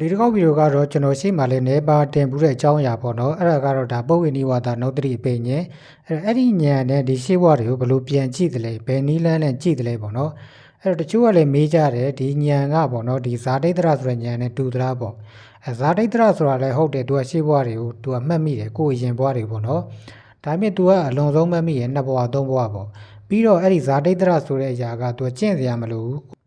ဒီတစ်ခေါက်ဗီဒီယိုကတော့ကျွန်တော်ရှေ့မှာလည်းနေပါတင်ဘူးတဲ့အကြောင်းအရာပေါ့နော်အဲ့ဒါကတော့ဒါပုတ်ဝေနိဝါဒနုတ္တိအပိညင်အဲ့အဲ့ဒီညံနဲ့ဒီရှေ့ဘဝတွေကိုဘယ်လိုပြန်ကြည့်တယ်လဲဘယ်နီးလန်းနဲ့ကြည့်တယ်လဲပေါ့နော်အဲ့တော့တချို့ကလည်းမေးကြတယ်ဒီညံကပေါ့နော်ဒီဇာတိတ္တရဆိုတဲ့ညံနဲ့တူသလားပေါ့အဲဇာတိတ္တရဆိုတာလည်းဟုတ်တယ်သူကရှေ့ဘဝတွေကိုသူကမှတ်မိတယ်ကိုယ်ရင်ဘဝတွေပေါ့နော်ဒါပေမဲ့ तू ကအလွန်ဆုံးမှတ်မိရဲ့နှစ်ဘဝသုံးဘဝပေါ့ပြီးတော့အဲ့ဒီဇာတိတ္တရဆိုတဲ့အရာက तू ကျင့်စရာမလိုဘူး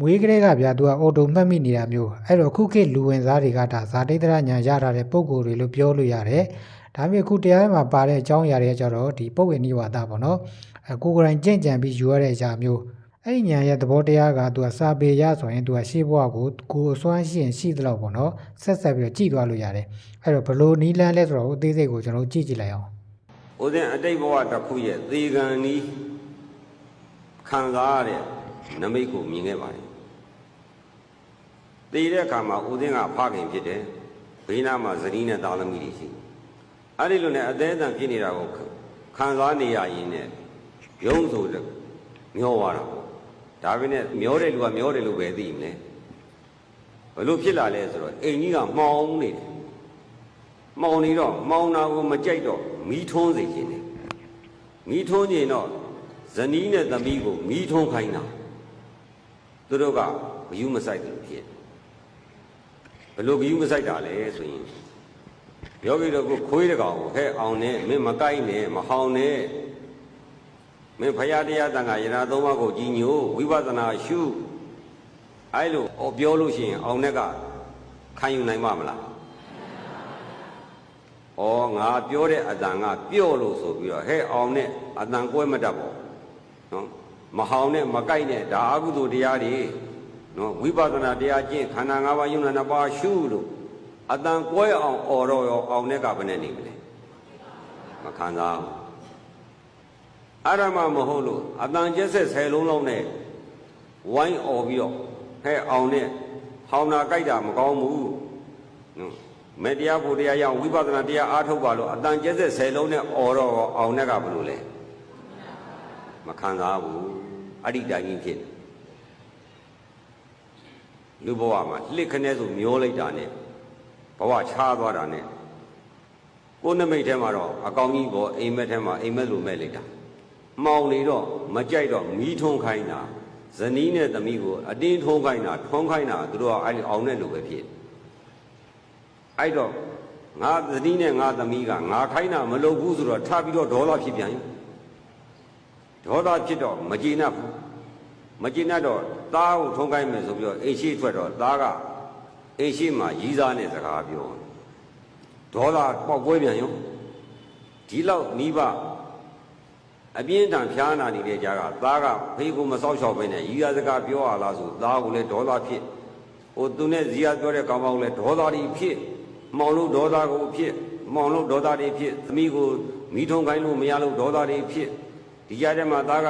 မွေးကလေးကဗျာသူကအော်တိုမှတ်မိနေတာမျိုးအဲ့တော့ခုခေတ်လူဝင်စားတွေကဒါဇာတိတ္တရညာရထားတဲ့ပုံကိုယ်တွေလို့ပြောလို့ရတယ်ဒါပေမဲ့ခုတရားထဲမှာပါတဲ့အကြောင်းအရာတွေကြတော့ဒီပုဂ္ဂိုလ်နိဝါဒပေါ့နော်အဲကိုယ်ကိုယ်တိုင်ကြင့်ကြံပြီးယူရတဲ့အရာမျိုးအဲ့ဒီညာရဲ့သဘောတရားကသူကစာပေရဆိုရင်သူကရှေ့ဘဝကိုကိုယ်အစွမ်းရှိရင်ရှိသလောက်ပေါ့နော်ဆက်ဆက်ပြီးတော့ကြည့်သွားလို့ရတယ်အဲ့တော့ဘလို့နီးလန်းလဲဆိုတော့အသေးစိတ်ကိုကျွန်တော်တို့ကြည့်ကြည့်လိုက်အောင်ဦးဇင်းအတိတ်ဘဝတစ်ခုရဲ့သေကံဤခံစားရတဲ့ နမိတ်ကိုမြင်ခဲ့ပါတယ်သေတဲ့အခါမှာဦးဇင်းကဖခင်ဖြစ်တယ်ဘေးနားမှာဇနီးနဲ့သားသမီးတွေရှိအဲ့ဒီလိုနဲ့အသေးအံဖြစ်နေတာကိုခံစားနေရရင်နဲ့ရုံးဆိုတဲ့မျောသွားတာပေါ့ဒါပေမဲ့မျောတဲ့လူကမျောတယ်လို့ပဲသိမလဲဘလို့ဖြစ်လာလဲဆိုတော့အိမ်ကြီးကမှောင်နေတယ်မှောင်နေတော့မှောင်တာကိုမကြိုက်တော့မီးထွန်းစေခြင်းတယ်မီးထွန်းခြင်းတော့ဇနီးနဲ့သမီးကိုမီးထွန်းခိုင်းတာ သူတို့ကဘယူမဆိုင်တယ်လို့ဖြစ်ဘလို့ဘယူမဆိုင်တာလဲဆိုရင်ယောဂီတို့ကခွေးတကောင်ကိုဟဲ့အောင်နဲ့မင်းမကိုက်နဲ့မဟောင်းနဲ့မင်းဖရာတရားတန်ခါယနာသုံးပါးကိုကြီးညိုဝိပဿနာရှုအဲ့လိုဟောပြောလို့ရှိရင်အောင်နဲ့ကခံယူနိုင်မှာမလား။ဩငါပြောတဲ့အတန်ကပြော့လို့ဆိုပြီးတော့ဟဲ့အောင်နဲ့အတန်ကွဲမတတ်ပေါ့။နော် မဟောင်နဲ့မကိုက်နဲ့ဒါအကုသိုလ်တရားတွေနော်ဝိပဿနာတရားကျင့်ခန္ဓာ၅ပါးယုံနာနှစ်ပါးရှုလို့အတန်ကွဲအောင်អော်တော့ရောအောင်နဲ့ကဘယ်နဲ့နေမလဲ။မခံစားဘူး။အဲ့ဒါမှမဟုတ်လို့အတန်ကျက်ဆက်ဆယ်လုံးလောက်နဲ့ဝိုင်းអော်ပြီးတော့ဟဲ့အောင်နဲ့ဟောင်နာကြိုက်တာမကောင်းဘူး။နော် မေတ္တရားဖို့တရားရအောင်ဝိပဿနာတရားအားထုတ်ပါလို့အတန်ကျက်ဆက်ဆယ်လုံးနဲ့អော်တော့အောင်နဲ့ကဘလို့လဲမခံစားဘူး အဋ္ဌတိုင်းကြီးဖြစ်တယ်လူဘဝမှာလှစ်ခနဲဆိုမျောလိုက်တာနဲ့ဘဝချားသွားတာနဲ့ကိုယ်နမိတ်ထဲမှာတော့အကောင်ကြီးပေါ်အိမ်မက်ထဲမှာအိမ်မက်လိုမဲ့လိုက်တာမှောင်နေတော့မကြိုက်တော့မီးထုံးခိုင်းတာဇနီးနဲ့သမီးကိုအတင်းထုံးခိုင်းတာထုံးခိုင်းတာသူတို့ကအဲ့ဒီအောင်နဲ့လိုပဲဖြစ်တယ်အဲ့တော့ငါသတိနဲ့ငါသမီးကငါခိုင်းတာမလုပ်ဘူးဆိုတော့ထပြီးတော့ဒေါသဖြစ်ပြန်ရင် ဒေါသဖြစ်တော့မကျေနပ်ဘူးမကျေနပ်တော့သားကိုထုံးခိုင်းမယ်ဆိုပြီးတော့အိမ်ရှိထွက်တော့သားကအိမ်ရှိမှာရီးစားနဲ့စကားပြောဒေါသပေါက်ကွဲပြန်ရောဒီလောက်နိဗ္ဗအပြင်းထန်ဖျားနာနေတဲ့ကြားကသားကဖေးကိုမစောက်ချောက်ပဲနဲ့ရီးစားစကားပြောရလားဆိုသားကိုလည်းဒေါသဖြစ်ဟိုသူနဲ့ဇီယာပြောတဲ့ကောင်မကိုလည်းဒေါသတွေဖြစ်မောင်လို့ဒေါသကိုဖြစ်မောင်လို့ဒေါသတွေဖြစ်သမီးကိုမိထုံခိုင်းလို့မရလို့ဒေါသတွေဖြစ် ဒီကြားထဲမှာသားက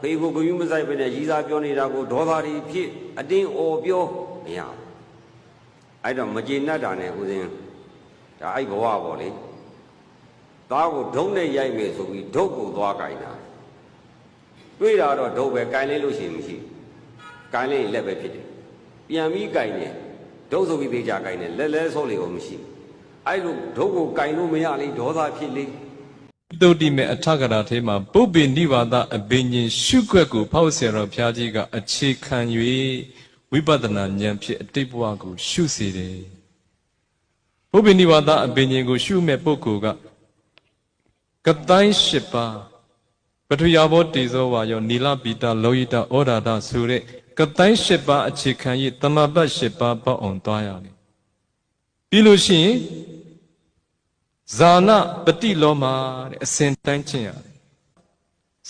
ဖေကိုဂယုမဆိုင်ပဲနဲ့ရီစာပြောနေတာကိုဒေါသတွေဖြစ်အတင်းអော်ပြောမရဘူးအဲ့တော့မကျေနပ်တာနဲ့ဦးဇင်းဒါအဲ့ဘဝပေါ့လေသားကိုဒုံနဲ့ရိုက်မယ်ဆိုပြီးဒုတ်ကိုသွားကြိုင်တာတွေ့တာတော့ဒုတ်ပဲကြိုင်လေးလို့ရှိရင်မရှိကြိုင်လေးရင်လက်ပဲဖြစ်တယ်ပြန်ပြီးကြိုင်နေဒုတ်ဆိုပြီးသေးကြကြိုင်နေလက်လဲဆောလေကိုမရှိအဲ့လိုဒုတ်ကိုကြိုင်လို့မရလေဒေါသဖြစ်လေ တုတ်တိမေအထကရာထဲမှာပုပ္ပိနိဗ္ဗာဒအဘိညာဉ်ရှုွက်ကိုဖောက်ဆရာတော်ဘုရားကြီးကအခြေခံ၍ဝိပဿနာဉာဏ်ဖြင့်အတိတ်ဘဝကို ရှုစေတယ်ပုပ္ပိနိဗ္ဗာဒအဘိညာဉ်ကို ရှုမဲ့ပုဂ္ဂိုလ်ကကတိုင်း၈ပါးပထဝီဘောတေဇောဝါယောနီလပိတာလောဟိတဩဒါဒဆိုတဲ့ကတိုင်း၈ပါးအခြေခံ၍တမပတ်၈ပါးပေါ့အောင်သွားရတယ်ပြီးလို့ရှိရင် ဇာနာပတိလောမတဲ့အစဉ်တန်းကျင့်ရတယ်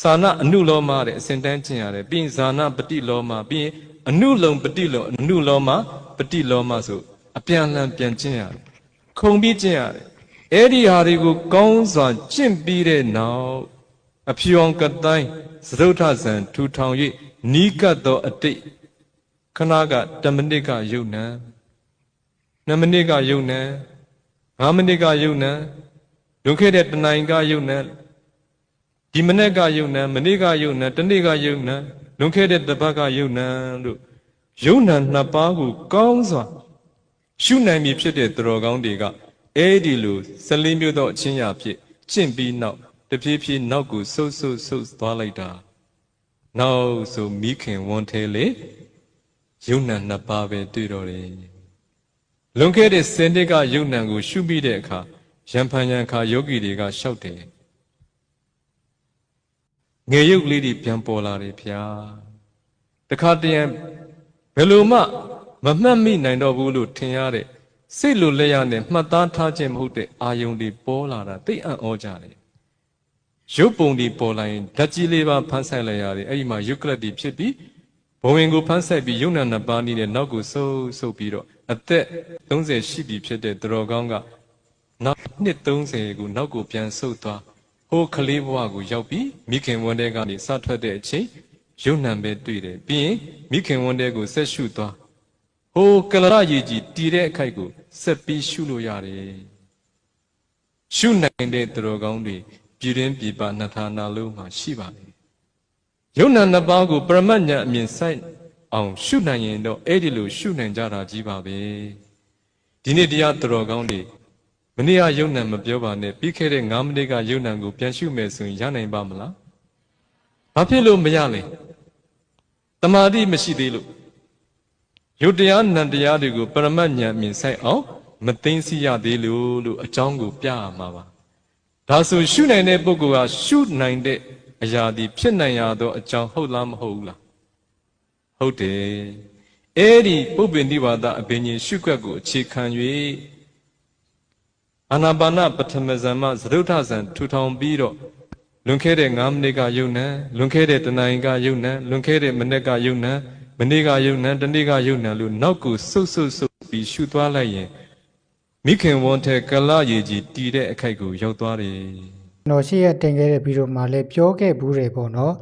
ဇာနာအနုလောမတဲ့အစဉ်တန်းကျင့်ရတယ်ပြီးရင်ဇာနာပတိလောမပြီးရင်အနုလုံပတိလုံအနုလောမပတိလောမဆိုအပြန်လန်ပြန်ကျင့်ရတယ်ခုံပြီးကျင့်ရတယ်အဲ့ဒီဟာတွေကိုကောင်းစွာကျင့်ပြီးတဲ့နောက်အဖြူအောင်ကတိုင်းသရုတ်ထဇံထူထောင်၍နီးကပ်သောအတိတ်ခဏက10မိနစ်ကယုံနံ9မိနစ်ကယုံနံ 5မိနစ်ကယုံနံလွန်ခဲ့တဲ့တနိုင်ကယုံနံဒီမနေ့ကယုံနံမနေ့ကယုံနံတနေ့ကယုံနံလွန်ခဲ့တဲ့တပတ်ကယုံနံလို့ယုံနံနှစ်ပါးကိုကောင်းစွာရှုနိုင်ပြီဖြစ်တဲ့သူတော်ကောင်းတွေကအဲဒီလို၁၄မျိုးသောအချင်းရာဖြစ်ကျင့်ပြီးနောက်တဖြည်းဖြည်းနောက်ကိုဆုပ်ဆုပ်ဆုပ်သွားလိုက်တာနောက်ဆိုမိခင်ဝန်ထဲလေယုံနာနှစ်ပါးပဲတွေ့တော့တယ် လွန်ခဲ့တဲ့စင်တစ်ကယုံနာကို ရှုပြီးတဲ့အခါရံဖန်ရံခါယောဂီတွေကရှောက်တယ်ငယ်ရုပ်လေးတွေပြန်ပေါ်လာတယ်ဗျာတခါတည်းဘယ်လိုမှမမှတ်မိနိုင်တော့ဘူးလို့ထင်ရတဲ့စိတ်လိုလက်ရနဲ့မှတ်သားထားခြင်းမဟုတ်တဲ့အာယုန်တွေပေါ်လာတာသိအံ့ဩကြတယ်ရုပ်ပုံတွေပေါ်လာရင်ဓာတ်ကြီးလေးပါဖမ်းဆိုင်လိုက်ရတယ်အဲ့ဒီမှာရုပ်ကလတ်တွေဖြစ်ပြီးဘဝင်ကိုဖမ်းဆိုင်ပြီးယုံနာနှစ်ပါးနေတဲ့နောက်ကိုဆုပ်ဆုပ်ပြီးတော့ အသက်30ရှိပြီဖြစ်တဲ့တတော်ကောင်းကနောက်နှစ်30ကိုနောက်ကိုပြန်ဆုပ်သွားဟိုးကလေးဘဝကိုရောက်ပြီးမိခင်ဝန်တဲကနေစထွက်တဲ့အချိန်ယုံနံပဲတွေ့တယ်ပြီးရင်မိခင်ဝန်တဲကိုဆက်ရှုသွားဟိုးကလရရည်ကြီးတည်တဲ့အခိုက်ကိုဆက်ပြီးရှုလို့ရတယ်ရှုနိုင်တဲ့တတော်ကောင်းတွေပြည်ရင်းပြည်ပနှစ်ဌာနလုံးမှာရှိပါတယ်ယုံနာနှစ်ပါးကိုပရမတ်ညာအမြင်ဆိုင် အောင်ရှုနိုင်ရင်တော့အဲ့ဒီလိုရှုနိုင်ကြတာကြီးပါပဲဒီနေ့တရားတော်ကောင်းတွေမနေ့ကယုံနာမပြောပါနဲ့ပြီးခဲ့တဲ့9မိနစ်ကယုံနာကိုပြန်ရှုမယ်ဆိုရင်ရနိုင်ပါမလားဘာဖြစ်လို့မရလဲတမာတိမရှိသေးလို့ယုတ်တရားနံတရားတွေကိုပရမတ်ညာအမြင်ဆိုင်အောင်မသိသိရသေးလို့လို့အကြောင်းကိုပြရမှာပါဒါဆိုရှုနိုင်တဲ့ပုဂ္ဂိုလ်ကရှုနိုင်တဲ့အရာဒီဖြစ်နိုင်ရသောအကြောင်းဟုတ်လားမဟုတ်ဘူးလား ဟုတ်တယ်အဲ့ဒီပုပ္ပန္တိဝါဒအဘိညာဉ်ရှုခွက်ကိုအခြေခံ၍အာနာပါနပထမဇံမှသရုဋ္ဌဇံထူထောင်ပြီးတော့လွန်ခဲ့တဲ့9မိနစ်ကယုံနံလွန်ခဲ့တဲ့တနင်္ဂနွေကယုံနံလွန်ခဲ့တဲ့မိနစ်ကယုံနံမနေ့ကယုံနံတနေ့ကယုံနံလို့နောက်ကိုဆုပ်ဆုပ်ဆုပ်ပြီးရှုသွားလိုက်ရင်မိခင်ဝန်ထဲကလရည်ကြီးတည်တဲ့အခိုက်ကိုရောက်သွားတယ်ကျွန်တော်ရှေ့ရတင်ခဲ့တဲ့ဗီဒီယိုမှာလည်းပြောခဲ့ဘူးတယ်ပေါ့နော်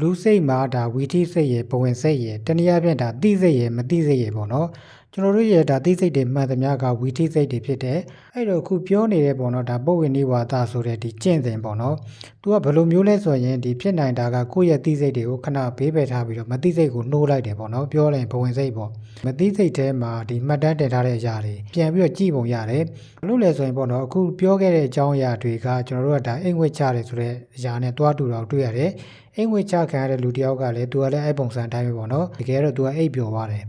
လူစိတ်မှာဒါဝီထိစိတ်ရယ်ဘဝင်စိတ်ရယ်တနည်းအားဖြင့်ဒါသိစိတ်ရယ်မသိစိတ်ရယ်ပေါ့နော် ကျွန်တော်တို့ရဲ့ဒါသိစိတ်တွေမှန်သမျှကဝီထိစိတ်တွေဖြစ်တယ်အဲ့တော့ခုပြောနေတဲ့ပေါ့နော်ဒါပုတ်ဝင်နေဝါဒဆိုတဲ့ဒီကျင့်စဉ်ပေါ့နော်သူကဘယ်လိုမျိုးလဲဆိုရင်ဒီဖြစ်နိုင်တာကကိုယ့်ရဲ့သိစိတ်တွေကိုခဏဘေးပယ်ထားပြီးတော့မသိစိတ်ကိုနှိုးလိုက်တယ်ပေါ့နော်ပြောလိုက်ရင်ဘဝင်စိတ်ပေါ့မသိစိတ်ထဲမှာဒီမှတ်တမ်းတင်ထားတဲ့အရာတွေပြန်ပြီးတော့ကြည့်ပုံရတယ်ဘလို့လဲဆိုရင်ပေါ့နော်အခုပြောခဲ့တဲ့အကြောင်းအရာတွေကကျွန်တော်တို့ကဒါအိမ်ဝက်ချတယ်ဆိုတဲ့အရာနဲ့တွားတူတော့တွေ့ရတယ်အိမ်ဝက်ချခံရတဲ့လူတစ်ယောက်ကလည်းသူကလည်းအဲ့ပုံစံအတိုင်းပဲပေါ့နော်တကယ်တော့သူကအိပ်ပျော်သွားတယ်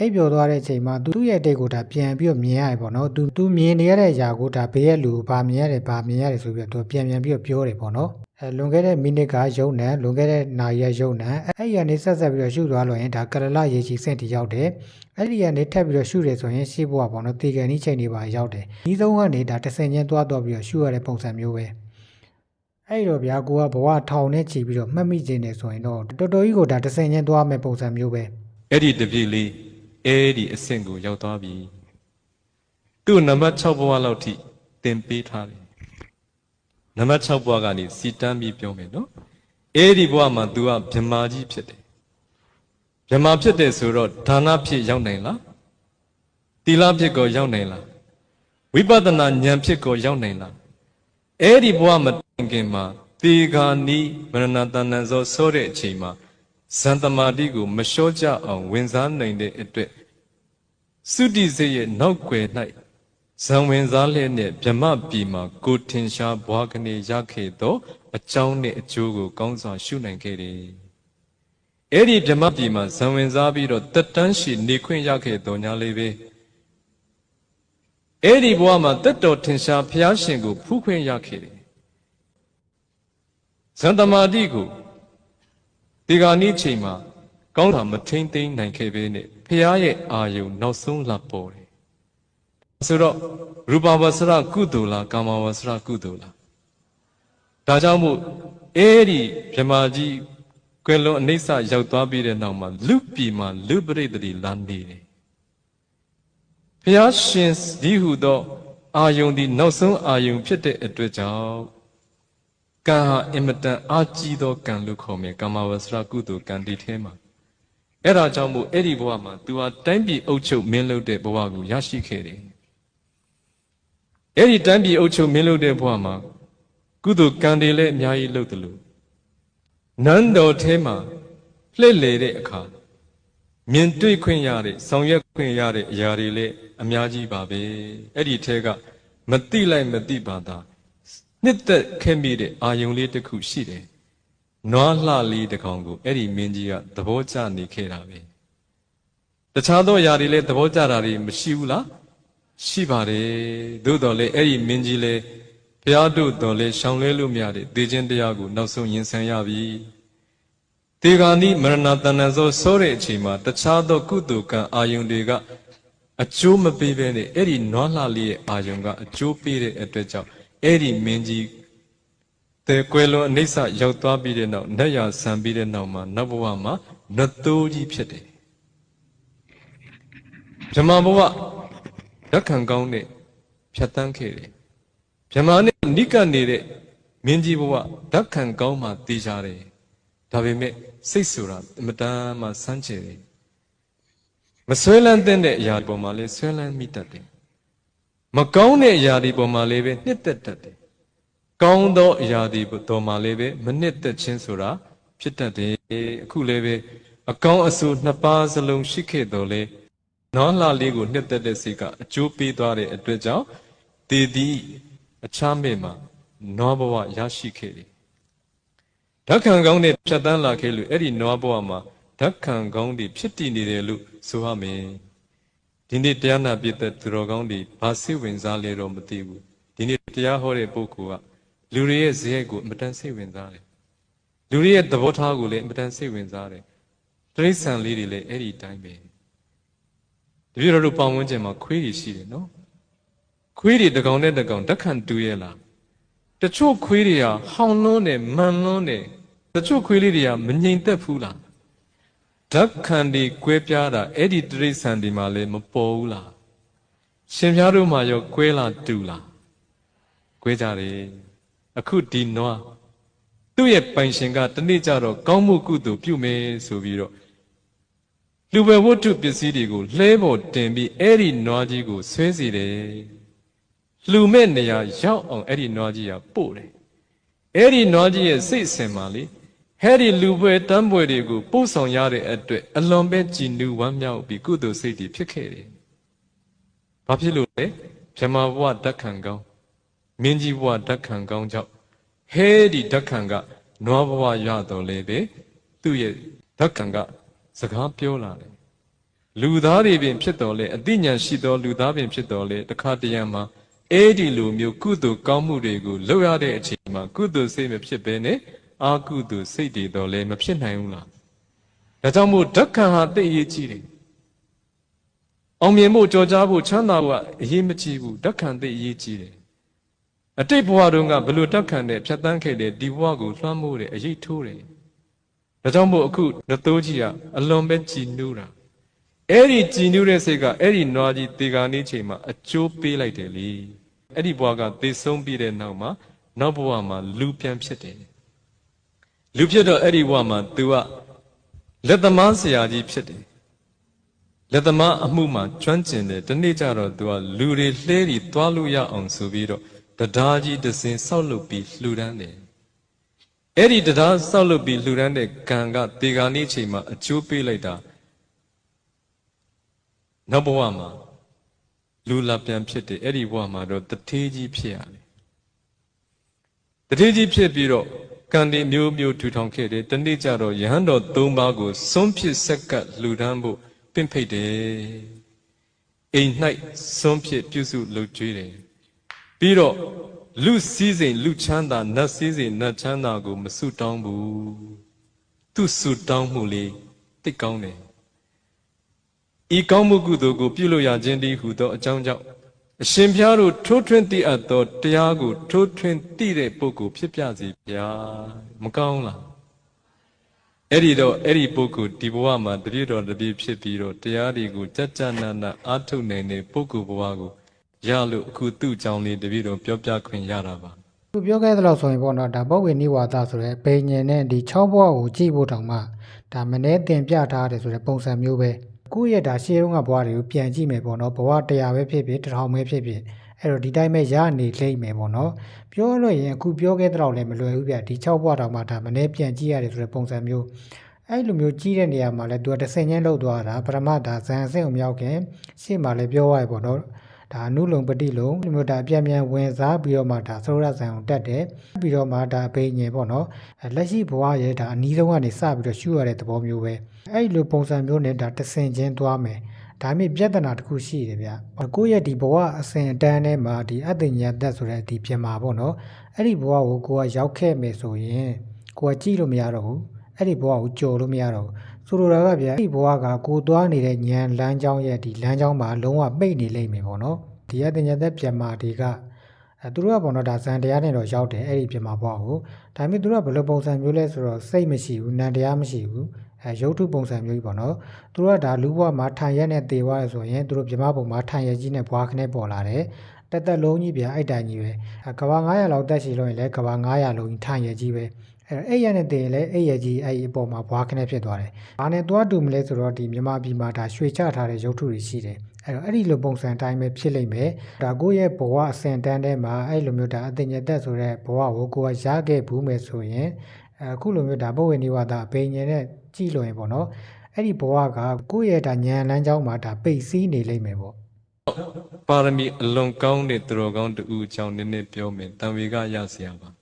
အိပ်ပျော်သွားတဲ့အချိန်မှာသူ့ရဲ့တိတ်ကိုဒါပြန်ပြီးတော့မြင်ရတယ်ပေါ့နော်သူသူမြင်နေရတဲ့အရာကိုဒါဘေးရဲ့လူဘာမြင်ရတယ်ဘာမြင်ရတယ်ဆိုပြီးတော့သူပြန်ပြန်ပြီးတော့ပြောတယ်ပေါ့နော်အဲလွန်ခဲ့တဲ့မိနစ်ကယုံနံလွန်ခဲ့တဲ့နာရီကယုံနံအဲ့ဒီကနေဆက်ဆက်ပြီးတော့ရှုသွားလို့ရင်ဒါကရလရေချီစင့်တီရောက်တယ်အဲ့ဒီကနေထပ်ပြီးတော့ရှုတယ်ဆိုရင်ရှေ့ဘဝပေါ့နော်တေကန်ဤချိန်တွေပါရောက်တယ်ဒီသုံးကနေဒါတဆင်ချင်းသွားတော့ပြီးတော့ရှုရတဲ့ပုံစံမျိုးပဲအဲ့တော့ဗျာကိုကဘဝထောင်နဲ့ချီပြီးတော့မှတ်မိခြင်းနေဆိုရင်တော့တော်တော်ကြီးကိုဒါတဆင်ချင်းသွားမယ်ပုံစံမျိုးပဲအဲ့ဒီတပြည့်လေး အဲ့ဒီအဆင့်ကိုရောက်သွားပြီသူ့နံပါတ်6ဘဝလောက်ထိသင်ပေးထားတယ်နံပါတ်6ဘဝကနေစီတန်းပြီးပြောမယ်နော်အဲ့ဒီဘဝမှာ तू ကဗြဟ္မာကြီးဖြစ်တယ်ဗြဟ္မာဖြစ်တယ်ဆိုတော့ဒါနဖြစ်ရောက်နိုင်လားသီလဖြစ်ကိုရောက်နိုင်လားဝိပဿနာဉာဏ်ဖြစ်ကိုရောက်နိုင်လားအဲ့ဒီဘဝမတိုင်ခင်မှာတေဂာနီမရဏတဏ္ဍဇောဆိုတဲ့အချိန်မှာ ဇန်တမာတိကိုမလျှော့ကြအောင်ဝင်စားနိုင်တဲ့အတွက်သုတိစိတ်ရဲ့နောက်ွယ်၌ဇံဝင်စားလျက်နဲ့ဗြဟ္မပြည်မှာကိုထင်ရှားဘွားကနေရခဲ့သောအကြောင်းနဲ့အကျိုးကိုကောင်းစွာရှုနိုင်ခဲ့တယ်။အဲ့ဒီဗြဟ္မပြည်မှာဇံဝင်စားပြီးတော့တက်တန်းရှိနေခွင့်ရခဲ့တော်ညာလေးပဲအဲ့ဒီဘဝမှာတက်တော်ထင်ရှားဘုရားရှင်ကိုဖူးခွင့်ရခဲ့တယ်။ဇန်တမာတိကို ဒီကနေ့ချိန်မှာကောင်းတာမထိမ့်သိမ့်နိုင်ခဲ့ပဲနဲ့ဖះရဲ့အာယုံနောက်ဆုံးလာပေါ်တယ်ဆိုတော့ရူပဝဆရကုသိုလ်လားကာမဝဆရကုသိုလ်လားဒါကြောင့်မို့အဲ့ဒီမြမကြီးကွယ်လွန်အနိစ္စရောက်သွားပြီးတဲ့နောက်မှာလူပြည်မှာလူပရိသတိလာနေတယ်ဖះရှင်ဒီဟုသောအာယုံဒီနောက်ဆုံးအာယုံဖြစ်တဲ့အတွက်ကြောင့် ကံဟာအင်မတန်အာကြီးသောကံလို့ခေါ်မယ်ကာမဝဆရာကုသိုလ်ကံဒီထဲမှာအဲ့ဒါကြောင့်မို့အဲ့ဒီဘဝမှာ तू ဟာတိုင်းပြည်အုပ်ချုပ်မင်းလုပ်တဲ့ဘဝကိုရရှိခဲ့တယ်အဲ့ဒီတိုင်းပြည်အုပ်ချုပ်မင်းလုပ်တဲ့ဘဝမှာကုသိုလ်ကံတွေလည်းအများကြီးလုပ်တယ်လို့နန်းတော်ထဲမှာလှည့်လေတဲ့အခါမြင်တွေ့ခွင့်ရတဲ့ဆောင်ရွက်ခွင့်ရတဲ့အရာတွေလည်းအများကြီးပါပဲအဲ့ဒီထဲကမတိလိုက်မတိပါတာ နှစ်သက်ခဲ့မိတဲ့အာယုံလေးတစ်ခုရှိတယ်နွားလှလေးတစ်ကောင်ကိုအဲ့ဒီမင်းကြီးကသဘောကျနေခဲ့တာပဲတခြားသောຢာတွေလည်းသဘောကျတာတွေမရှိဘူးလားရှိပါတယ်သို့တော်လည်းအဲ့ဒီမင်းကြီးလည်းဘုရားတို့တော်လည်းရှောင်လဲလို့မရတဲ့သေခြင်းတရားကိုနောက်ဆုံးရင်ဆိုင်ရပြီတေဂာနိမရဏတဏ္ဍဇောဆိုတဲ့အချိန်မှာတခြားသောကုသိုလ်ကံအာယုန်တွေကအကျိုးမပေးဘဲနဲ့အဲ့ဒီနွားလှလေးရဲ့အာယုန်ကအကျိုးပေးတဲ့အတွက်ကြောင့် အဲ့ဒီမင်းကြီးတဲ့ကွယ်လွန်အနိစ္စရောက်သွားပြီးတဲ့နောက်နတ်ရဆံပြီးတဲ့နောက်မှာနတ်ဘဝမှာနတ်သိုးကြီးဖြစ်တယ်ဗြဟ္မာဘဝဓက္ခံကောင်းတဲ့ဖြတ်တန်းခဲ့တယ်ဗြဟ္မာနဲ့နိကနေတဲ့မင်းကြီးဘဝဓက္ခံကောင်းမှတည်ကြတယ်ဒါပေမဲ့စိတ်ဆိုတာအမတန်မှစမ်းချယ်တယ်မဆွဲလန်းတဲ့အရာတွေပေါ်မှာလည်းဆွဲလန်းမိတတ်တယ် မကောင်းတဲ့အရာတွေပေါ်မှာလည်းပဲနှစ်သက်တတ်တယ်ကောင်းသောအရာတွေပေါ်မှာလည်းပဲမနှစ်သက်ခြင်းဆိုတာဖြစ်တတ်တယ်အခုလည်းပဲအကောင်းအဆိုးနှစ်ပါးစလုံးရှိခဲ့တော်လဲနောလှလေးကိုနှစ်သက်တဲ့စိတ်ကအကျိုးပေးသွားတဲ့အတွက်ကြောင့်တည်သည်အခြားမဲ့မှာနောဘဝရရှိခဲ့တယ်ဓက္ခံကောင်းတဲ့ဖြတ်တန်းလာခဲ့လို့အဲ့ဒီနောဘဝမှာဓက္ခံကောင်းတွေဖြစ်တည်နေတယ်လို့ဆိုရမယ် ဒီနေ့တရားနာပြည့်တဲ့သူတော်ကောင်းတွေဘာစိတ်ဝင်စားလဲတော့မသိဘူးဒီနေ့တရားဟောတဲ့ပုဂ္ဂိုလ်ကလူတွေရဲ့ဇယက်ကိုအမတန်စိတ်ဝင်စားတယ်လူတွေရဲ့သဘောထားကိုလည်းအမတန်စိတ်ဝင်စားတယ်တိရစ္ဆာန်လေးတွေလည်းအဲ့ဒီတိုင်းပဲတပည့်တော်တို့ပေါင်ဝန်းကျင်မှာခွေးတွေရှိတယ်နော်ခွေးတွေတကောင်နဲ့တကောင်ဓက္ခံတူရဲ့လားတချို့ခွေးတွေကဟောင်းလွန်းတယ်မန်လွန်းတယ်တချို့ခွေးလေးတွေကမငြိမ်သက်ဘူးလား ဓက္ခံတွေကွဲပြားတာအဲ့ဒီတိရစ္ဆာန်တွေမှာလည်းမပေါ်ဘူးလားရှင်ပြားတို့မှာရောကွဲလားတူလားကွဲကြတယ်အခုဒီနွားသူ့ရဲ့ပိုင်ရှင်ကတနေ့ကျတော့ကောင်းမှုကုသိုလ်ပြုမယ်ဆိုပြီးတော့လူပဲဝတ္ထုပစ္စည်းတွေကိုလှဲပေါ်တင်ပြီးအဲ့ဒီနွားကြီးကိုဆွဲစီတယ်လူမဲ့နေရာရောက်အောင်အဲ့ဒီနွားကြီးကပို့တယ်အဲ့ဒီနွားကြီးရဲ့စိတ်ဆင်ပါလေ ဟဲ့ဒီလူပွဲတန်းပွဲတွေကိုပို့ဆောင်ရတဲ့အတွက်အလွန်ပဲကြည်နူးဝမ်းမြောက်ပြီးကုသိုလ်စိတ်တွေဖြစ်ခဲ့တယ်။ဘာဖြစ်လို့လဲ။ဗြဟ္မာဘဝဓက္ခံကောင်းမင်းကြီးဘဝဓက္ခံကောင်းကြောင့်ဟဲဒီဓက္ခံကနွားဘဝရတော်လဲပဲသူ့ရဲ့ဓက္ခံကစကားပြောလာတယ်လူသားတွေပင်ဖြစ်တော်လဲအသိဉာဏ်ရှိသောလူသားပင်ဖြစ်တော်လဲတခါတရံမှာအဲ့ဒီလိုမျိုးကုသိုလ်ကောင်းမှုတွေကိုလုပ်ရတဲ့အချိန်မှာကုသိုလ်စိတ်မဖြစ်ဘဲနဲ့ အာကုသိုလ်စိတ်တွေတော့လဲမဖြစ်နိုင်ဘူးလားဒါကြောင့်မို့ဓက္ခံဟာသိအရေးကြီးတယ်အောင်မြင်ဖို့ကြော်ကြားဖို့ချမ်းသာဖို့ကအရေးမကြီးဘူးဓက္ခံသိအရေးကြီးတယ်အတိတ်ဘဝတုန်းကဘလို့တက်ခံတဲ့ဖြတ်တန်းခဲ့တဲ့ဒီဘဝကိုလွှမ်းမိုးတယ်အရေးထိုးတယ်ဒါကြောင့်မို့အခုနသိုးကြီးကအလွန်ပဲကြည်နူးတာအဲ့ဒီကြည်နူးတဲ့စိတ်ကအဲ့ဒီနွားကြီးတေကာနေချိန်မှာအကျိုးပေးလိုက်တယ်လေအဲ့ဒီဘဝကသေဆုံးပြီးတဲ့နောက်မှာနောက်ဘဝမှာလူပြန်ဖြစ်တယ် လူဖြစ်တော့အဲ့ဒီဘဝမှာ तू ကလက်သမားဆရာကြီးဖြစ်တယ်လက်သမားအမှုမှာကျွမ်းကျင်တယ်ဒီနေ့ကျတော့ तू ကလူတွေလှဲပြီးသွားလို့ရအောင်ဆိုပြီးတော့တရားကြီးတစ်စင်ဆောက်လုပ်ပြီးလှူဒန်းတယ်အဲ့ဒီတရားဆောက်လုပ်ပြီးလှူဒန်းတဲ့ကံကတေဂာနေ့ချိန်မှာအကျိုးပေးလိုက်တာနောက်ဘဝမှာလူလာပြန်ဖြစ်တယ်အဲ့ဒီဘဝမှာတော့တထေးကြီးဖြစ်ရတယ်တထေးကြီးဖြစ်ပြီးတော့ ကံဒီမျိုးမျိုးထူထောင်ခဲ့တယ်တနေ့ကျတော့ယဟန်တော်၃ပါးကိုစွန့်ဖြစ်ဆက်ကပ်လှူဒန်းဖို့ပင့်ဖိတ်တယ်အိမ်၌စွန့်ဖြစ်ပြုစုလုပ်ကြွေးတယ်ပြီးတော့လူစည်းစိမ်လူချမ်းသာနတ်စည်းစိမ်နတ်ချမ်းသာကို မဆုတောင်းဘူးသူဆုတောင်းမှုလေးတိတ်ကောင်းတယ်ဤကောင်းမှုကုသိုလ်ကိုပြုလို့ရခြင်းတည်းဟုသောအကြောင်းကြောင့် အရှင်ဘုရားတို့ထိုးထွင်းသိအပ်သောတရားကိုထိုးထွင်းသိတဲ့ပုဂ္ဂိုလ်ဖြစ်ပြစီဗျာမကောင်းလားအဲ့ဒီတော့အဲ့ဒီပုဂ္ဂိုလ်ဒီဘဝမှာတပြည့်တော်တပြည့်ဖြစ်ပြီးတော့တရားတွေကိုကြကြနာနာအားထုတ်နိုင်တဲ့ပုဂ္ဂိုလ်ဘဝကိုရလို့အခုသူ့အကြောင်းလေးတပည့်တော်ပြောပြခွင့်ရတာပါသူပြောခဲ့သလောက်ဆိုရင်ပေါ့နော်ဒါပုတ်ဝေနိဝါဒဆိုတဲ့ဘိညာဉ်နဲ့ဒီ6ဘွားကိုကြည့်ဖို့တောင်မှဒါမနေ့တင်ပြထားတယ်ဆိုတဲ့ပုံစံမျိုးပဲ ကိုယ့်ရဲ့ဒါရှေးတုန်းကဘွားတွေကိုပြန်ကြည့်မယ်ပေါ့နော်ဘဝတရားပဲဖြစ်ဖြစ်တစ်ထောင်ပဲဖြစ်ဖြစ်အဲ့တော့ဒီတိုင်းပဲရနေလိမ့်မယ်ပေါ့နော်ပြောလို့ရင်အခုပြောခဲ့သလောက်လည်းမလွယ်ဘူးဗျဒီ6ဘွားတောင်မှဒါမနေ့ပြန်ကြည့်ရတယ်ဆိုတဲ့ပုံစံမျိုးအဲ့လိုမျိုးကြီးတဲ့နေရာမှာလဲသူကတစ်ဆင့်ချင်းလှုပ်သွားတာပရမဒါဇန်အဆင့်ကိုမြောက်ခင်ရှေ့မှာလဲပြောရပေါ့နော် ဒါအနုလုံပတိလုံဒီမျိုးဒါအပြတ်မြန်ဝင်စားပြီးတော့မှဒါသရဇန်ကိုတက်တယ်ပြီးတော့မှဒါအဘိညာဉ်ပေါ့နော်အဲလက်ရှိဘဝရဲ့ဒါအနီးဆုံးကနေစပြီးတော့ရှုရတဲ့သဘောမျိုးပဲအဲ့လိုပုံစံမျိုးနဲ့ဒါတစ်ဆင့်ချင်းသွားမယ်ဒါပေမဲ့ပြဿနာတစ်ခုရှိတယ်ဗျကိုယ့်ရဲ့ဒီဘဝအစဉ်အတန်းထဲမှာဒီအတ္တဉာဏ်သက်ဆိုတဲ့ဒီပြင်မှာပေါ့နော်အဲ့ဒီဘဝကိုကိုကရောက်ခဲ့မယ်ဆိုရင်ကိုကကြည့်လို့မရတော့ဘူးအဲ့ဒီဘဝကိုကြော်လို့မရတော့ဘူး ဆိုလိုတာကဗျာအဲ့ဒီဘဝကကိုသွားနေတဲ့ညံလမ်းကြောင်းရဲ့ဒီလမ်းကြောင်းမှာလုံးဝပိတ်နေလိမ့်မယ်ပေါ့နော်ဒီအတညသက်ပြန်မာဒီကအဲသူတို့ကပေါ့နော်ဒါဇန်တရားနဲ့တော့ရောက်တယ်အဲ့ဒီပြန်မာဘဝကိုဒါပေမဲ့သူတို့ကဘယ်လိုပုံစံမျိုးလဲဆိုတော့စိတ်မရှိဘူးနံတရားမရှိဘူးအဲရုပ်ထုပုံစံမျိုးကြီးပေါ့နော်သူတို့ကဒါလူဘဝမှာထိုင်ရက်နဲ့တေသွားရဆိုရင်သူတို့ပြမပုံမှာထိုင်ရက်ကြီးနဲ့ဘွားခနဲ့ပေါ်လာတယ်တက်တက်လုံးကြီးဗျာအဲ့တိုင်ကြီးပဲအဲကဘာ900လောက်တက်ရှိလို့ရင်လည်းကဘာ900လုံးကြီးထိုင်ရက်ကြီးပဲ အဲ့အဲ့ရနဲ့တည်လဲအဲ့ရကြီးအဲ့အပေါ်မှာဘွားခနဲ့ဖြစ်သွားတယ်။ဘာနဲ့သွားတူမလဲဆိုတော့ဒီမြန်မာပြည်မှာဒါရွှေချထားတဲ့ရုပ်ထုတွေရှိတယ်။အဲ့တော့အဲ့ဒီလိုပုံစံအတိုင်းပဲဖြစ်လိမ့်မယ်။ဒါကိုယ့်ရဲ့ဘဝအစဉ်တန်းထဲမှာအဲ့လိုမျိုးဒါအတင်ရသက်ဆိုတဲ့ဘဝကိုကိုယ်ကရခဲ့ဘူးမယ်ဆိုရင်အခုလိုမျိုးဒါဘဝနေဝတာအပိညာနဲ့ကြည့်လို့ရင်ပေါ့နော်။အဲ့ဒီဘဝကကိုယ့်ရဲ့ဒါဉာဏ်လမ်းကြောင်းမှာဒါပိတ်စည်းနေလိမ့်မယ်ပေါ့။ပါရမီအလွန်ကောင်းတဲ့သူတော်ကောင်းတူအကြောင်းနည်းနည်းပြောမယ်။တံဝေကရစရာပါ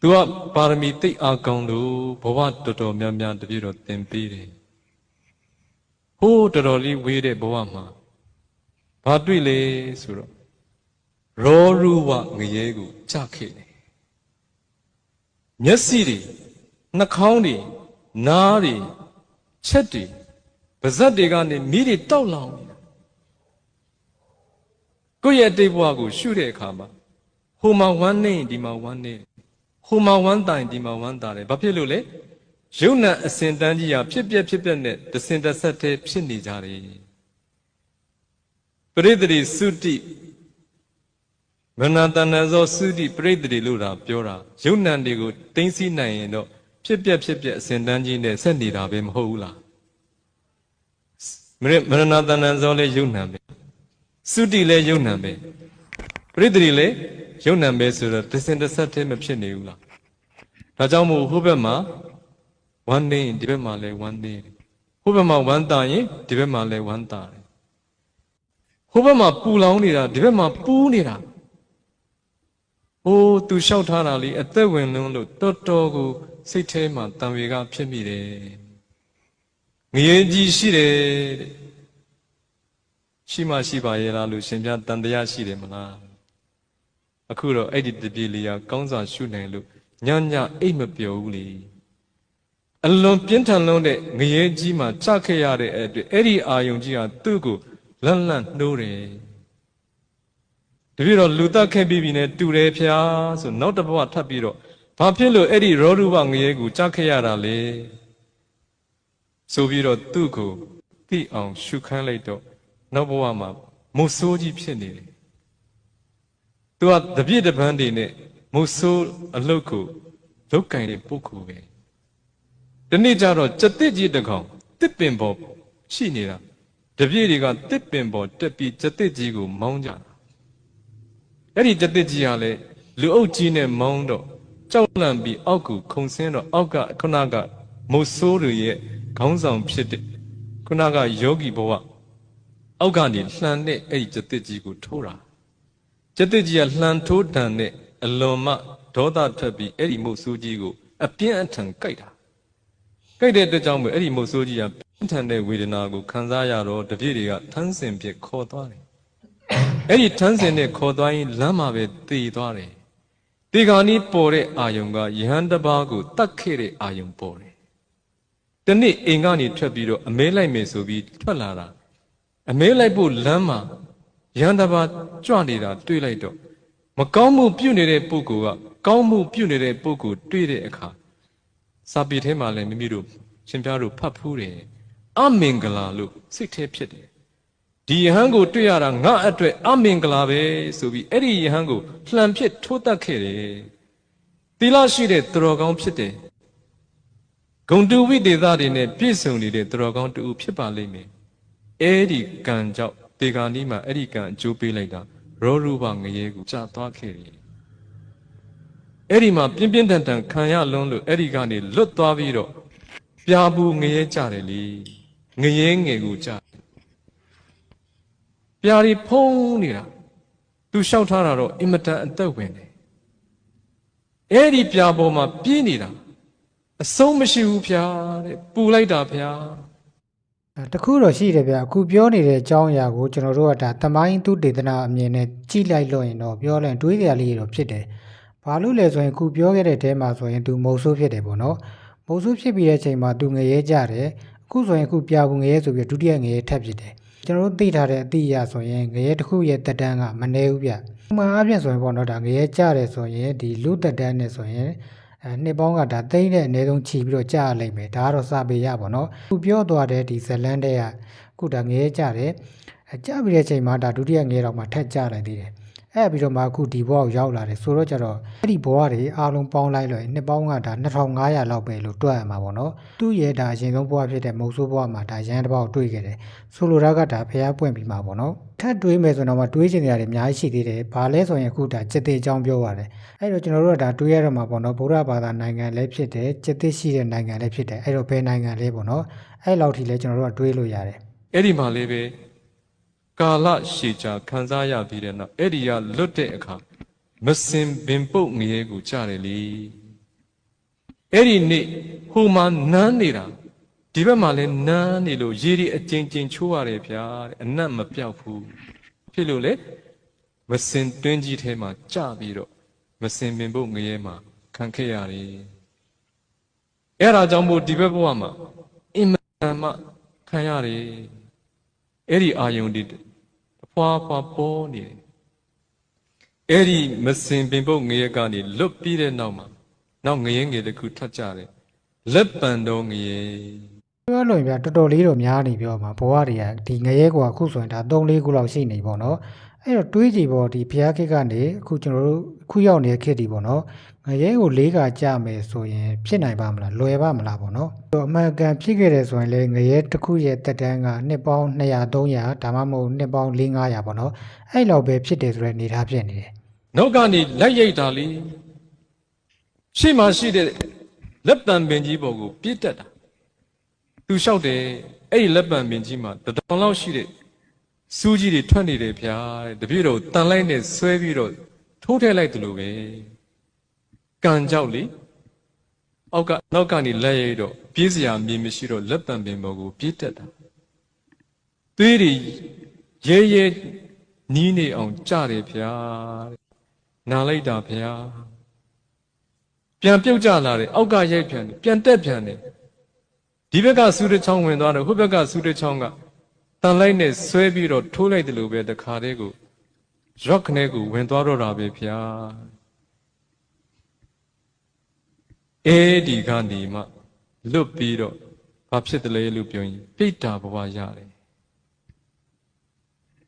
သူကပါရမီတိတ်အားကောင်းလို့ဘဝတော်တော်များများတပြည့်တော်သင်ပေးတယ်ဟိုးတော်တော်လေးဝေးတဲ့ဘဝမှာဘာတွေ့လဲဆိုတော့ရောရူဝငရဲကိုကြခဲ့တယ်မျက်စိတွေနှာခေါင်းတွေနားတွေချက်တွေပါးစပ်တွေကနေမိတွေတောက်လောင်နေတာကိုယ့်ရဲ့အတိတ်ဘဝကိုရှုတဲ့အခါမှာဟိုမှာဝမ်းနေရင်ဒီမှာဝမ်းနေတယ် ဟိုမှာဝမ်းတိုင်ဒီမှာဝမ်းတာတယ်ဘာဖြစ်လို့လဲယုံနာအစဉ်တန်းကြီးဟာဖြစ်ပျက်ဖြစ်ပျက်နဲ့တစင်တစ်ဆက်တည်းဖြစ်နေကြတယ်ပရိသေတိသုတိမနတဏဇောသုတိပရိသေတိလို့တာပြောတာယုံနာတွေကိုတင်းစီနိုင်ရင်တော့ဖြစ်ပျက်ဖြစ်ပျက်အစဉ်တန်းကြီးနဲ့ဆက်နေတာပဲမဟုတ်ဘူးလားမရမရဏတဏဇောလည်းယုံနာပဲသုတိလည်းယုံနံပဲပရိသေတိလည်း ယုံနံပဲဆိုတော့တစင်တစ်ဆက်တည်းမဖြစ်နေဘူးလားဒါကြောင့်မို့ဟိုဘက်မှာဝမ်းနေရင်ဒီဘက်မှာလည်းဝမ်းနေတယ်ဟိုဘက်မှာဝမ်းတာရင်ဒီဘက်မှာလည်းဝမ်းတာတယ်ဟိုဘက်မှာပူလောင်နေတာဒီဘက်မှာပူးနေတာဟိုးသူလျှောက်ထားတာလေးအသက်ဝင်လုံးလို့တော်တော်ကိုစိတ်ထဲမှာတံဝေကဖြစ်မိတယ်ငရေကြီးရှိတယ်တဲ့ရှိမှရှိပါရဲ့လားလို့ရှင်ပြတန်တရားရှိတယ်မလား အခုတော့အဲ့ဒီတပြေလေးကကောင်းစွာရှုနိုင်လို့ညညအိတ်မပျော်ဘူးလေအလွန်ပြင်းထန်လုံးတဲ့ငရဲကြီးမှာကြခဲ့ရတဲ့အဲ့အတွက်အဲ့ဒီအာယုံကြီးဟာသူ့ကိုလန့်လန့်နှိုးတယ်တပြည့်တော့လူတက်ခဲ့ပြီးပြီနဲ့တူတယ်ဖျားဆိုနောက်တစ်ဘဝထပ်ပြီးတော့ဘာဖြစ်လို့အဲ့ဒီရောဓုဘငရဲကိုကြခဲ့ရတာလဲဆိုပြီးတော့သူ့ကိုသိအောင်ရှုခန်းလိုက်တော့နောက်ဘဝမှာမုတ်ဆိုးကြီးဖြစ်နေတယ်။ तू ကတပြည့်တပန်းတွေနဲ့မုတ်ဆိုးအလုတ်ကိုလုတ်ကင်တဲ့ပုဂ္ဂိုလ်ပဲ။ဒီနေ့ကျတော့စတစ်ကြီးတစ်ကောင်တစ်ပင်ပေါ်ရှိနေတာတပြည့်တွေကတစ်ပင်ပေါ်တက်ပြီးစတစ်ကြီးကိုမောင်းကြတာ။အဲ့ဒီစတစ်ကြီးကလည်းလူအုပ်ကြီးနဲ့မောင်းတော့ကြောက်လန့်ပြီးအောက်ကိုခုန်ဆင်းတော့အောက်ကခုနကမုတ်ဆိုးတွေရဲ့ခေါင်းဆောင်ဖြစ်တဲ့ခုနကယောဂီဘဝအောက်ကနေလှန်တဲ့အဲ့ဒီကျတစ်ကြီးကိုထိုးတာ ကျတစ်ကြီးကလှန်ထိုးတန်တဲ့အလွန်မှဒေါသထွက်ပြီးအဲ့ဒီမုတ်ဆိုးကြီးကိုအပြင်းအထန်ကြိုက်တာကြိုက်တဲ့အတွက်ကြောင့်မို့အဲ့ဒီမုတ်ဆိုးကြီးကပြင်းထန်တဲ့ဝေဒနာကိုခံစားရတော့တပြည့်တွေကထန်းစင်ပြစ်ခေါ်သွားတယ်အဲ့ဒီထန်းစင်နဲ့ခေါ်သွားရင်လမ်းမှာပဲတည်သွားတယ်ဒီကနေ့ပေါ်တဲ့အာယုံကယဟန်တစ်ပါးကိုတတ်ခဲ့တဲ့အာယုံပေါ်တယ်တနေ့အိမ်ကနေထွက်ပြီးတော့အမဲလိုက်မယ်ဆိုပြီးထွက်လာတာအမဲလိုက်ဖို့လမ်းမှာ ရန်တပါကြွနေတာတွေ့လိုက်တော့မကောင်းမှုပြုနေတဲ့ပုဂ္ဂိုလ်ကကောင်းမှုပြုနေတဲ့ပုဂ္ဂိုလ်တွေ့တဲ့အခါစာပေထဲမှာလည်းမိမိတို့ရှင်ပြားတို့ဖတ်ဖူးတယ်အမင်္ဂလာလို့စိတ်ထဲဖြစ်တယ်ဒီယဟန်ကိုတွေ့ရတာငါအတွက်အမင်္ဂလာပဲဆိုပြီးအဲ့ဒီယဟန်ကိုလှန်ဖြစ်ထိုးတတ်ခဲ့တယ်သီလရှိတဲ့သူတော်ကောင်းဖြစ်တယ်ဂုံတူဝိတေသတွေနဲ့ပြည့်စုံနေတဲ့သူတော်ကောင်းတူဖြစ်ပါလိမ့်မယ်အဲ့ဒီကံကြောင့် တေဂာနီးမှာအဲ့ဒီကံအကျိုးပေးလိုက်တာရောရူပငရေကိုကြာသွားခဲ့တယ်အဲ့ဒီမှာပြင်းပြင်းထန်ထန်ခံရလွန်းလို့အဲ့ဒီကနေလွတ်သွားပြီးတော့ပြာဘူးငရဲကြတယ်လေငရဲငယ်ကိုကြတယ်ပြာတွေဖုံးနေတာသူလျှောက်ထားတာတော့အင်မတန်အသက်ဝင်တယ်အဲ့ဒီပြာပေါ်မှာပြင်းနေတာအဆုံးမရှိဘူးဖျားတဲ့ပူလိုက်တာဖျားအဲ တခုတော့ရှိတယ်ဗျအခုပြောနေတဲ့အကြောင်းအရာကိုကျွန်တော်တို့ကဒါသမိုင်းသူတေသနာအမြင်နဲ့ကြည့်လိုက်လို့ရင်တော့ပြောလိုက်ရင်တွေးစရာလေးတွေတော့ဖြစ်တယ်ဘာလို့လဲဆိုရင်အခုပြောခဲ့တဲ့တဲမှာဆိုရင်သူမုံဆိုးဖြစ်တယ်ပေါ့နော်မုံဆိုးဖြစ်ပြီးတဲ့အချိန်မှာသူငရဲကြတယ်အခုဆိုရင်အခုပြဘူးငရဲဆိုပြီးဒုတိယငရဲထပ်ဖြစ်တယ်ကျွန်တော်တို့သိထားတဲ့အတိအရဆိုရင်ငရဲတစ်ခုရဲ့တက်တန်းကမနေဘူးဗျဥပမာအပြင်ဆိုရင်ပေါ့နော်ဒါငရဲကြတယ်ဆိုရင်ဒီလူတက်တန်းနဲ့ဆိုရင်အဲ နှစ်ပေါင်းကဒါသိမ့်တဲ့အနည်းဆုံးခြီးပြီးတော့ကြာရလိမ့်မယ်ဒါကတော့စာပေရပါတော့ခုပြောသွားတဲ့ဒီဇလန်တဲ့ကခုဒါငဲကြတယ်အဲကြာပြီးတဲ့အချိန်မှာဒါဒုတိယငဲတော့မှထက်ကြလိုက်သေးတယ် အဲပြီးတော့မှအခုဒီဘဝကိုရောက်လာတယ်ဆိုတော့ကြတော့အဲ့ဒီဘဝတွေအားလုံးပေါင်းလိုက်လို့နှစ်ပေါင်းကဒါ2500လောက်ပဲလို့တွက်ရမှာပေါ့နော်သူ့ရဲ့ဒါအရင်ဆုံးဘဝဖြစ်တဲ့မုံဆိုးဘဝမှာဒါရန်တစ်ပေါက်တွေ့ခဲ့တယ်ဆိုလိုတာကဒါဖျားပွင့်ပြီးမှာပေါ့နော်ထပ်တွေးမယ်ဆိုတော့မှတွေးချင်နေရတယ်အများကြီးရှိသေးတယ်ဘာလဲဆိုရင်အခုဒါจิตတေအကြောင်းပြောရတယ်အဲ့တော့ကျွန်တော်တို့ကဒါတွေးရတော့မှာပေါ့နော်ဗုဒ္ဓဘာသာနိုင်ငံလည်းဖြစ်တယ်จิตတေရှိတဲ့နိုင်ငံလည်းဖြစ်တယ်အဲ့တော့ဘယ်နိုင်ငံလဲပေါ့နော်အဲ့လောက်ထိလည်းကျွန်တော်တို့ကတွေးလို့ရတယ် အဲ့ဒီမှာလေးပဲ ကာလရှည်ကြာခံစားရပြီးတဲ့နောက်အဲ့ဒီကလွတ်တဲ့အခါမစင်ပင်ပုတ်ငရဲကိုကြားတယ်လေအဲ့ဒီနေ့ဟိုမှာနန်းနေတာဒီဘက်မှာလည်းနန်းနေလို့ရေဒီအကျဉ်းချင်းချိုးရတယ်ဗျာတဲ့အနတ်မပြောက်ဘူးဖြစ်လို့လေမစင်တွင်းကြီးထဲမှာကြပြီးတော့မစင်ပင်ပုတ်ငရဲမှာခံခဲ့ရတယ်အဲ့ဒါကြောင့်မို့ဒီဘက်ဘဝမှာအင်မတန်မှခံရတယ်အဲ့ဒီအာယုန်ဒီအ ဖွာဖွာပေါ်နေတယ်အဲ့ဒီမစင်ပင်ပုတ်ငရဲကနေလွတ်ပြီးတဲ့နောက်မှာနောက်ငရဲငယ်တစ်ခုထပ်ကြတယ်လက်ပံတော်ငရဲပြောလို့ရင်ဗျတော်တော်လေးတော့များနေပြောမှာဘဝတွေကဒီငရဲကွာအခုဆိုရင်ဒါ3 4ခုလောက်ရှိနေပေါ့နော်အဲ့တော့တွေးကြည့်ပေါ့ဒီဘုရားခေတ်ကနေအခုကျွန်တော်တို့အခုရောက်နေတဲ့ခေတ်ဒီပေါ့နော် ငရဲကို၄ခါကြမယ်ဆိုရင်ဖြစ်နိုင်ပါမလားလွယ်ပါမလားပေါ့နော်အဲ့တော့အမှန်ကန်ဖြစ်ခဲ့တယ်ဆိုရင်လေငရဲတစ်ခုရဲ့တက်တန်းကနှစ်ပေါင်း200 300ဒါမှမဟုတ်နှစ်ပေါင်း4 500ပေါ့နော်အဲ့လောက်ပဲဖြစ်တယ်ဆိုတဲ့အနေအထားဖြစ်နေတယ်နောက်ကနေလက်ရိတ်တာလေရှေ့မှာရှိတဲ့လက်ပံပင်ကြီးပေါ်ကိုပြစ်တက်တာသူလျှောက်တယ်အဲ့ဒီလက်ပံပင်ကြီးမှာတတော်လောက်ရှိတဲ့စူးကြီးတွေထွက်နေတယ်ဗျာတဲ့တပြည့်တော့တန်လိုက်နဲ့ဆွဲပြီးတော့ထိုးထည့်လိုက်တယ်လို့ပဲ ကန်ကြောက်လေအောက်ကနောက်ကနေလက်ရိတ်တော့ပြေးစရာမြေမရှိတော့လက်ပံပင်ပေါ်ကိုပြစ်တက်တာသွေးတွေရဲရဲနီးနေအောင်ကြတယ်ဗျာတဲ့နာလိုက်တာဗျာပြန်ပြုတ်ကြလာတယ်အောက်ကရိုက်ပြန်တယ်ပြန်တက်ပြန်တယ်ဒီဘက်ကဆူးတစ်ချောင်းဝင်သွားတယ်ဟိုဘက်ကဆူးတစ်ချောင်းကတန်လိုက်နဲ့ဆွဲပြီးတော့ထိုးလိုက်တယ်လို့ပဲတခါတည်းကိုရော့ခနဲ့ကိုဝင်သွားတော့တာပဲဗျာ အဲဒီကနေမှလွတ်ပြီးတော့ဘာဖြစ်တယ်လဲလို့ပြောရင်ပြိတ္တာဘဝရတယ်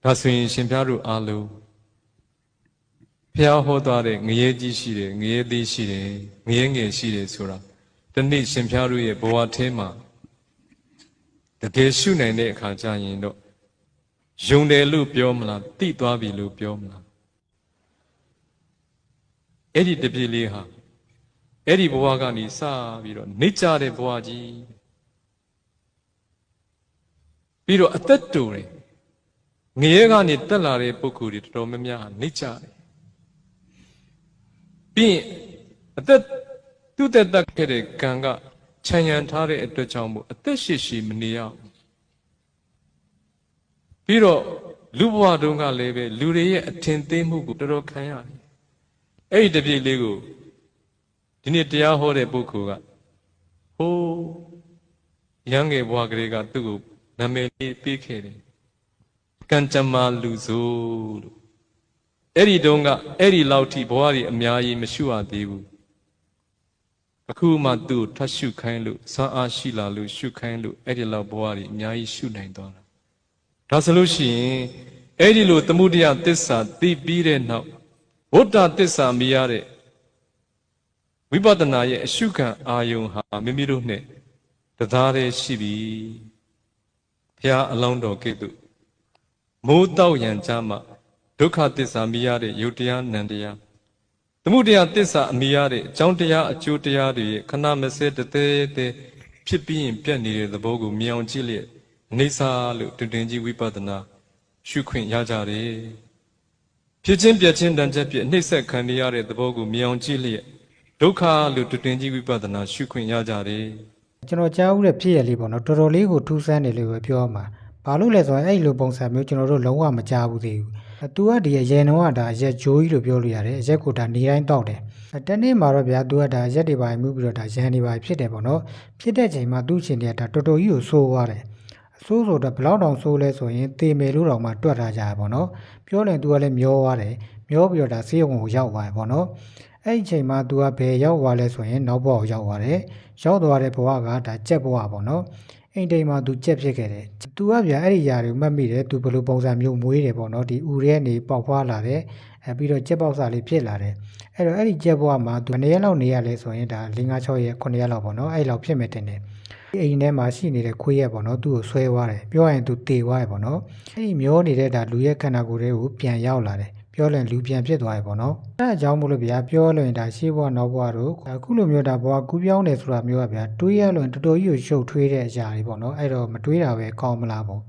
ဒါဆိုရင်ရှင်ပြားတို့အားလုံးဖျားဟောသွားတဲ့ငရဲကြီးရှိတယ်ငရဲသေးရှိတယ်ငရဲငယ်ရှိတယ်ဆိုတာဒီနေ့ရှင်ဖျားတို့ရဲ့ဘဝထဲမှာတကယ်ရှုနိုင်တဲ့အခါကျရင်တော့ယုံတယ်လို့ပြောမလားတိသွားပြီလို့ပြောမလားအဲ့ဒီတပြေလေးဟာ အဲ့ဒီဘဝကနေစပြီးတော့နှိမ့်ကြတဲ့ဘဝကြီးပြီးတော့အသက်တူတယ်ငရဲကနေတက်လာတဲ့ပုဂ္ဂိုလ်တွေတော်တော်များများဟာနှိမ့်ကြတယ်ပြီးရင်အသက်သူ့သက်သက်ခဲ့တဲ့ကံကခြံရံထားတဲ့အတွက်ကြောင့်မို့အသက်ရှိရှိမနေရဘူးပြီးတော့လူဘဝတုန်းကလည်းပဲလူတွေရဲ့အထင်သေးမှုကိုတော်တော်ခံရတယ်အဲ့ဒီတပြည့်လေးကို ဒီနေ့တရားဟောတဲ့ပုဂ္ဂိုလ်ကဟိုးရန်ငယ်ဘဝကလေးကသူ့ကိုနာမည်လေးပေးခဲ့တယ်ကံကြမ္မာလူဆိုလို့အဲ့ဒီတုန်းကအဲ့ဒီလောက်ထိဘဝကြီးအများကြီးမရှုရသေးဘူးအခုမှသူ့ကိုထပ်ရှုခိုင်းလို့စွမ်းအားရှိလာလို့ရှုခိုင်းလို့အဲ့ဒီလောက်ဘဝကြီးအများကြီးရှုနိုင်သွားတာဒါဆိုလို့ရှိရင်အဲ့ဒီလိုသမုဒယသစ္စာသိပြီးတဲ့နောက်ဗုဒ္ဓသစ္စာမြင်ရတဲ့ ဝိပဿနာရဲ့အရှုခံအာယုံဟာမိမိတို့နဲ့တသားတည်းရှိပြီဘုရားအလောင်းတော်ကဲ့သို့မိုးတောက်ရန်ကြားမှာဒုက္ခသစ္စာမြင်ရတဲ့ယုတ်တရားနံတရားသမုဒယသစ္စာအမြင်ရတဲ့အကြောင်းတရားအကျိုးတရားတွေရဲ့ခဏမစဲတသေးသေးဖြစ်ပြီးရင်ပြတ်နေတဲ့သဘောကိုမြင်အောင်ကြည့်လျက်နေစာလို့တွင်တွင်ကြီးဝိပဿနာရှုခွင့်ရကြတယ်ဖြစ်ချင်းပြတ်ချင်းတန်ချက်ပြည့်နှိမ့်ဆက်ခံနေရတဲ့သဘောကိုမြင်အောင်ကြည့်လျက် ဒုက္ခလို့တွင်တွင်ကြီးဝိပဿနာရှုခွင့်ရကြတယ်ကျွန်တော်ကြားဦးတဲ့ဖြစ်ရလေးပေါ့နော်တော်တော်လေးကိုထူးဆန်းတယ်လို့ပဲပြောမှာဘာလို့လဲဆိုရင်အဲ့လိုပုံစံမျိုးကျွန်တော်တို့လုံးဝမကြားဘူးသေးဘူးအဲသူကဒီအရင်တော့ကဒါအရက်ဂျိုးကြီးလို့ပြောလို့ရတယ်အရက်ကိုဒါနေတိုင်းတောက်တယ်အဲတနေ့မှာတော့ဗျာသူကဒါအရက်တွေပါမှုပြီးတော့ဒါရန်တွေပါဖြစ်တယ်ပေါ့နော်ဖြစ်တဲ့ချိန်မှာသူ့ရှင်တွေကဒါတော်တော်ကြီးကိုဆိုးသွားတယ်အဆိုးဆိုတော့ဘယ်လောက်တောင်ဆိုးလဲဆိုရင်တေမယ်လို့တောင်မှတွက်ထားကြရပေါ့နော်ပြောရင်သူကလည်းမျောသွားတယ်မျောပြီးတော့ဒါဆေးရုံကိုရောက်သွားတယ်ပေါ့နော် အဲ့ဒီအချိန်မှာ तू ကဘယ်ရောက်သွားလဲဆိုရင်နောက်ဘဝကိုရောက်သွားတယ်။ရောက်သွားတဲ့ဘဝကဒါကြက်ဘဝပေါ့နော်။အိမ်တိမ်မှာ तू ကြက်ဖြစ်ခဲ့တယ်။ तू ကဗျာအဲ့ဒီຢာတွေကိုမှတ်မိတယ်။ तू ဘယ်လိုပုံစံမျိုးမွေးတယ်ပေါ့နော်။ဒီဥရဲနေပေါက်ဖွာလာတယ်။အဲပြီးတော့ကြက်ပေါက်စာလေးဖြစ်လာတယ်။အဲ့တော့အဲ့ဒီကြက်ဘဝမှာ तू ဘယ်နှစ်ရက်လောက်နေရလဲဆိုရင်ဒါ5 6ရက်9ရက်လောက်ပေါ့နော်။အဲ့လောက်ဖြစ်မယ်တင်တယ်။ဒီအိမ်ထဲမှာရှိနေတဲ့ခွေးရက်ပေါ့နော်သူ့ကိုဆွဲသွားတယ်ပြောရရင်သူတေသွားတယ်ပေါ့နော်အဲ့ဒီမျောနေတဲ့ဒါလူရဲ့ခန္ဓာကိုယ်တွေကိုပြန်ရောက်လာတယ် ပြောရင်လူပြန်ဖြစ်သွားတယ်ပေါ့နော်အဲ့ဒါကြောင့်မို့လို့ဗျာပြောလို့ရင်ဒါရှေးဘဝနောက်ဘဝတို့အခုလိုမျိုးဒါဘဝကူးပြောင်းတယ်ဆိုတာမျိုးကဗျာတွေးရလို့ရင်တော်တော်ကြီးကိုရှုပ်ထွေးတဲ့အရာတွေပေါ့နော်အဲ့တော့မတွေးတာပဲကောင်းမလားပေါ့